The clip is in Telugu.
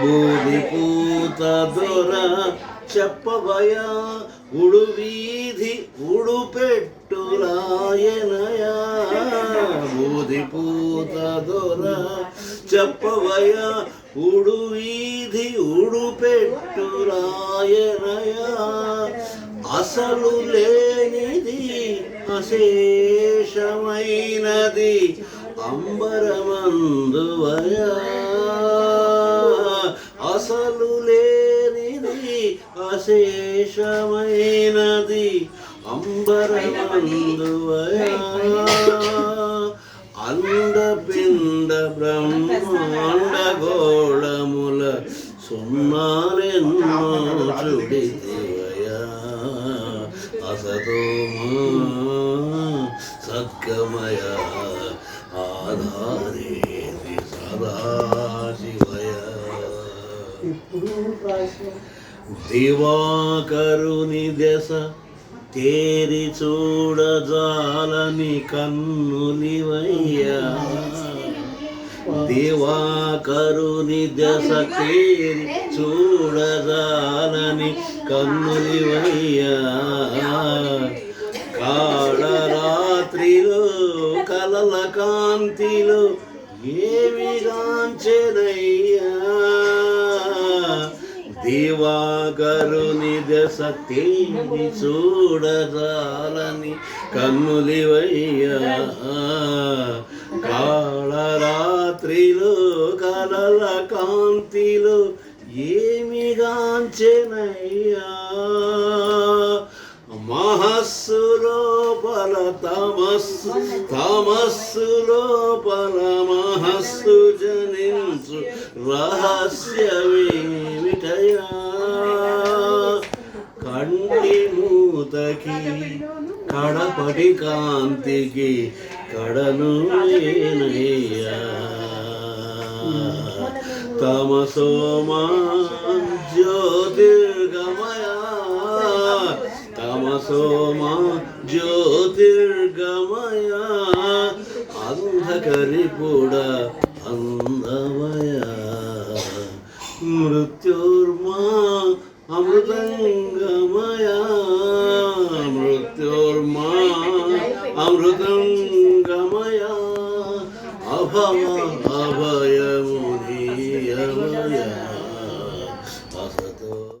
బూది పూత దొర చెప్పవయా ఉడు వీధి ఉడు పెట్టులాయనయా. బూది పూత దొర చెప్పవయా ఉడు వీధి ఉడు పెట్టులాయనయా. అసలు లేనిది అశేషమైనది అంబరమందువయా అసలు లేనిది అశేషమైనది అంబరమందువయా అండపిండ బ్రహ్మాండ గోళముల సున్నారెన్నో చుడితివయా అసతో దివాకరుని దశ తేరి చూడజాలని కన్నులివయ్యా దివాకరుని దశ తేరి చూడజాలని కన్నులివయ్యా కాళరాత్రిలో కలల కాంతిలో ఏమి గాంచెనయ్యా దివాకరుని దశ తేరి చూడరాలని కన్నులివయ్యా. కాళరాత్రిలో కలల కాంతిలో ఏమి గాంచెనయ్యా తమస్సు తమస్సు లోపల జనించు. రహస్యమేమిటయా? కంటి మూతకి కడపటి కాంతికి కడను ఏనయ్యా. తమసోమా జ్యోతిర్గమయా తమసో জ্যোতির্গময় অন্ধকারে পোড়া অন্ধময়। মৃত্যুর মা অমৃতঙ্গময় মৃত্যুর মা অমৃতঙ্গময়। অভয় অভয়